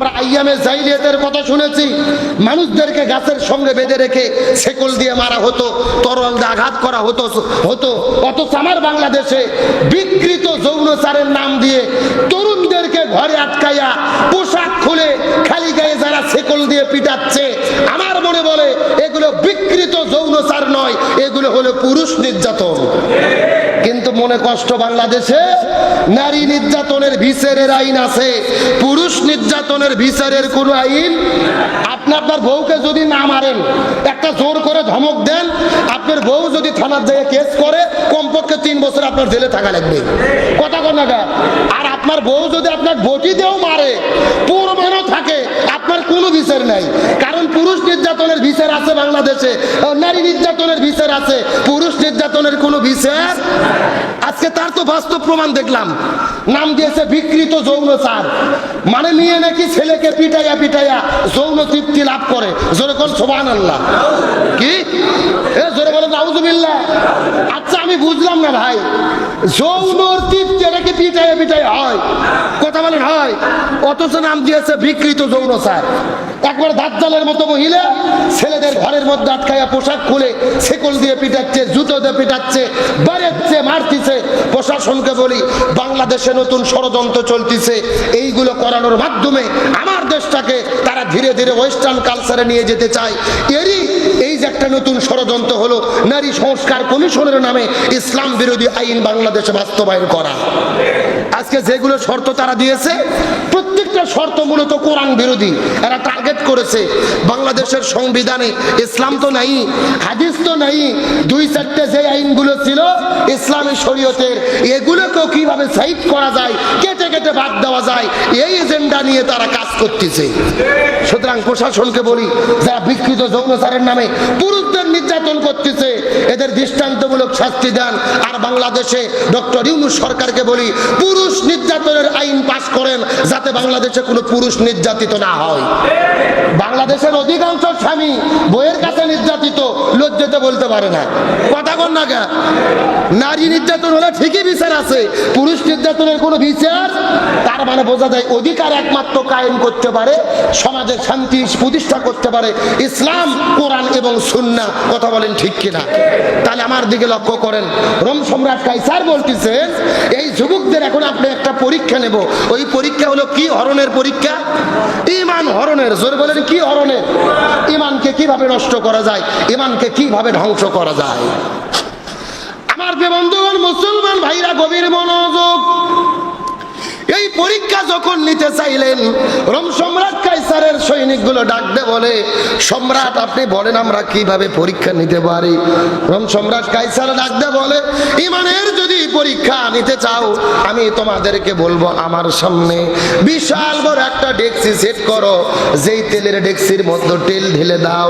আমরা আইয়ামে জাইলিয়াতের কথা শুনেছি। মানুষদেরকে গাছের সঙ্গে বেঁধে রেখে শেকল দিয়ে মারা হতো, তরল দিয়ে আঘাত করা হতো হতো। অথচ আমার বাংলাদেশে বিকৃত যৌনচারের নাম দিয়ে তরুণদেরকে ঘরে আটকাইয়া পোশাক খুলে খালি গায়ে যারা শেকল দিয়ে পিটাচ্ছে, আমার মনে বলে, এগুলো বিকৃত যৌনচার নয়, এগুলো হলো পুরুষ নির্যাতন। মনে কষ্ট বাংলাদেশে? নারী নির্যাতনের বিচারের আইন আছে। পুরুষ নির্যাতনের বিচারের কোনো আইন? আপনি আপনার বউকে যদি না মারেন, একটা জোর করে ধমক দেন, আপনার বউ যদি থানার জায়গায় কেস করে, কমপক্ষে তিন বছর আপনার জেলে থাকা লাগবে। কথা কনাটা আর আপনার বউ যদি আপনার বটি দিয়েও মারে আপনার বিচার নাই। কারণ পুরুষ নির্যাতনের বিচার আছে বাংলাদেশে। নারী নির্যাতনের বিচার আছে। পুরুষ নির্যাতনের কোনো বিচার? আজকে তার তো বাস্তব প্রমাণ দেখলাম। নাম দিয়েছে বিকৃত যৌনচার মানে নিয়ে নাকি ছেলেকে পিটাইয়া পিটাইয়া যৌন তৃপ্তি লাভ করে। জোরে কোন সোবান আল্লাহ কি? এ, জোরে বলে নাউজুবিল্লাহ। আচ্ছা আমি বুঝলাম না ভাই। যৌন তৃপ্তি এটা কি পিটাইয়া পিটাইয়া হয়? কথা বলেন, হয়। অথচ নাম দিয়েছে বিকৃত যৌনচার একবার দাজ্জালের মতো মহিলা ছেলেদের ঘরের মধ্যে আটকাইয়া পোশাক খুলে শেকল দিয়ে পিটাচ্ছে, জুতো দিয়ে পিটাচ্ছে, বাড়াচ্ছে, মারতিছে। প্রশাসনকে বলি, বাংলাদেশে নতুন ষড়যন্ত্র চলতিছে। এইগুলো করানোর মাধ্যমে আমার দেশটাকে তারা ধীরে ধীরে ওয়েস্টার্ন কালচারে নিয়ে যেতে চায়। এরই এই যে একটা নতুন ষড়যন্ত্র হলো, নারী সংস্কার কমিশনের নামে ইসলাম বিরোধী আইন বাংলাদেশে বাস্তবায়ন করা। আজকে যেগুলো শর্ত তারা দিয়েছে প্রত্যেকটা শর্ত মূলত কোরআন বিরোধী, এরা টার্গেট করেছে। বাংলাদেশের সংবিধানে ইসলাম তো নাই, হাদিস তো নাই, দুই চারটে যে আইনগুলো ছিল ইসলামী শরীয়তের, এগুলোকেও কীভাবে সাইড করা যায়, কেটে কেটে বাদ দেওয়া যায়, এই এজেন্ডা নিয়ে তারা কাজ করতেছে। সুতরাং প্রশাসনকে বলি, যারা বিকৃত যৌনচারের নামে পুরুষদের নির্যাতন করতেছে, এদের দৃষ্টান্তমূলক শাস্তি দেন। আর বাংলাদেশে ডক্টর ইউনুস সরকারকে বলি, পুরুষ নির্যাতনের আইন পাশ করেন যাতে বাংলাদেশে কোনো পুরুষ নির্যাতিত না হয়। বাংলাদেশের অধিকাংশ স্বামী বইয়ের কাছে নির্যাতিত লজ্জাতে বলতে পারে না। কথা কন না কে? নারী নির্যাতন হলে ঠিকই বিচার আছে, পুরুষ নির্যাতনের কোনো বিচার তার মানে বোঝা যায় অধিকার একমাত্র কায়েম করতে পারে সমাজের শান্তি প্রতিষ্ঠা করতে পারে। ইসলাম, কোরআন এবং সুন্না কথা বলেন ঠিক কিনা? তাহলে আমার দিকে লক্ষ্য করেন। রোম সম্রাট কাইসার বলতেছেন, এই যুবকদের এখন আপনি একটা পরীক্ষা নেব। ওই পরীক্ষা হলো কি হরণের পরীক্ষা? ইমান হরণের, জোর বলেন কি হরণের? কীভাবে নষ্ট করা যায়? ইমানকে কীভাবে ধ্বংস করা যায়? আমার যে বন্ধুগণ, মুসলমান ভাইরা, গভীর মনোযোগ। এই পরীক্ষা যখন নিতে চাইলেন, রোম সম্রাট কাইসারের সৈনিকগুলো ডাকতে বলে, সম্রাট, আপনি বলেন আমরা কীভাবে পরীক্ষা নিতে পারি? রোম সম্রাট কাইসার ডাকতে বলে, ইমানের যদি পরীক্ষা নিতে চাও, আমি তোমাদেরকে বলব আমার সামনে বিশাল বড় একটা ডেক্সি সেট করো। যেই তেলের ডেক্সির মধ্যে তেল ঢেলে দাও।